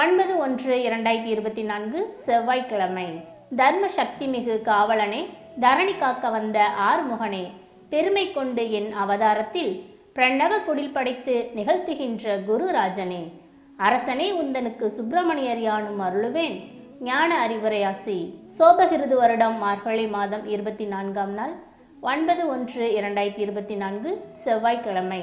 ஒன்பது ஒன்று இரண்டாயிரத்தி இருபத்தி நான்கு செவ்வாய்க்கிழமை. தர்ம சக்தி மிகு காவலனே தரணி காக்க வந்த ஆறுமுகனே பெருமை கொண்டு என் அவதாரத்தில் பிரணவ குடில் படைத்து நிகழ்த்துகின்ற குருராஜனே அரசனே உந்தனுக்கு சுப்பிரமணியர் யானும் அருளுவேன். ஞான அறிவுரையாசி சோபகிருது வருடம் மார்கழி மாதம் இருபத்தி நான்காம் நாள் ஒன்பது ஒன்று இரண்டாயிரத்தி இருபத்தி நான்கு செவ்வாய்க்கிழமை.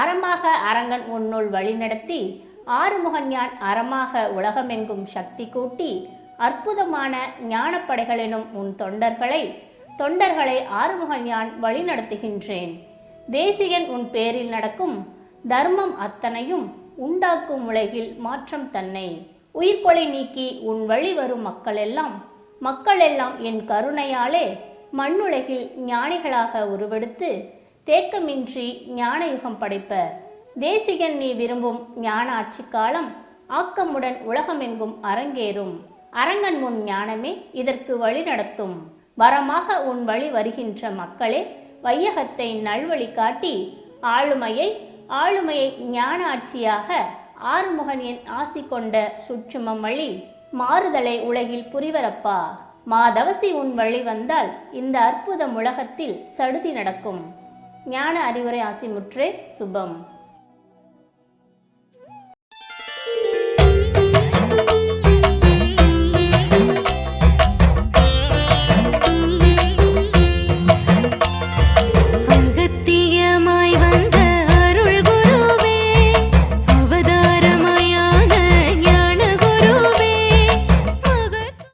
அறமாக அரங்கன் உன்னுள் வழிநடத்தி ஆறுமுகஞான் அறமாக உலகமெங்கும் சக்தி கூட்டி அற்புதமான ஞானப்படைகளெனும் உன் தொண்டர்களை தொண்டர்களை ஆறுமுகஞான் வழிநடத்துகின்றேன். தேசிகன் உன் பேரில் நடக்கும் தர்மம் அத்தனையும் உண்டாக்கும் உலகில் மாற்றம் தன்னை. உயிர்கொலை நீக்கி உன் வழி வரும் மக்களெல்லாம் மக்களெல்லாம் என் கருணையாலே மண்ணுலகில் ஞானிகளாக உருவெடுத்து தேக்கமின்றி ஞான யுகம் தேசிகன் நீ விரும்பும் ஞான ஆட்சி காலம் ஆக்கமுடன் உலகமெங்கும் அரங்கேறும். அரங்கன் முன் ஞானமே இதற்கு வழி நடத்தும். வரமாக உன் வழி வருகின்ற மக்களே வையகத்தை நல்வழி காட்டி ஆளுமையை ஆளுமையை ஞான ஆட்சியாக ஆறுமுகன் என் ஆசி கொண்ட சுற்றுமம் வழி மாறுதலை உலகில் புரிவரப்பா. மாதவசி உன் வழி வந்தால் இந்த அற்புதம் உலகத்தில் சடுதி நடக்கும். ஞான அறிவுரை ஆசிமுற்றே சுபம்.